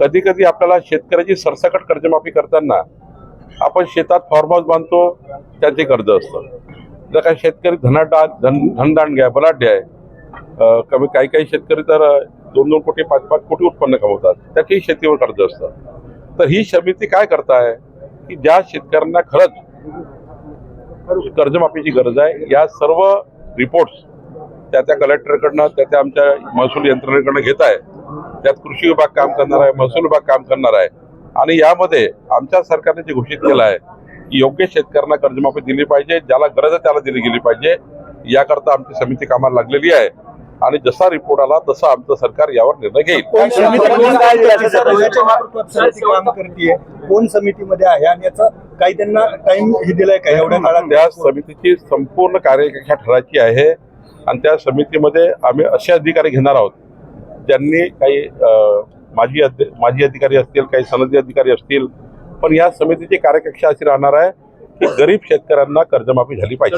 कधी कधी आपल्याला शेतकऱ्याची सरसकट कर्जमाफी करताना आपण शेतात फार्म हाऊस बांधतो त्याचे कर्ज असतं. जर काही शेतकरी धनाडा धन धनदांड आहे बलाढ्य आहे कमी काही काही शेतकरी तर दोन दोन कोटी पाच पाच कोटी उत्पन्न कमवतात. त्याचेही शेतीवर कर्ज असतं. तर ही समिती काय करताय? की ज्या शेतकऱ्यांना खरंच कर्जमाफीची गरज आहे या सर्व रिपोर्ट्स त्या त्या कलेक्टरकडनं त्या त्या आमच्या महसूल यंत्रणेकडनं घेत आहे. त्यात कृषी विभाग काम करणार आहे महसूल विभाग काम करणार आहे. आणि यामध्ये आमच्या सरकारने जे घोषित केलं आहे की योग्य शेतकऱ्यांना कर्जमाफी दिली पाहिजे ज्याला गरज आहे त्याला दिली गेली पाहिजे याकरता आमची समिती कामाला लागलेली आहे. आणि जसा रिपोर्ट आला तसा आमचं सरकार यावर निर्णय घेईल. कोण समितीमध्ये आहे? आणि याचा काही त्यांना टाइम हे दिलाय का? एवढ्या काळात? त्या समितीची संपूर्ण कार्यकक्षा ठरायची आहे. आणि त्या समितीमध्ये आम्ही असे अधिकारी घेणार आहोत. ज्यांनी काही अं, माजी अध्य- माजी अधिकारी असतील काही सनदी अधिकारी असतील पण या समितीची कार्यकक्षा अशी राहणार आहे की गरीब शेतकऱ्यांना कर्जमाफी झाली पाहिजे.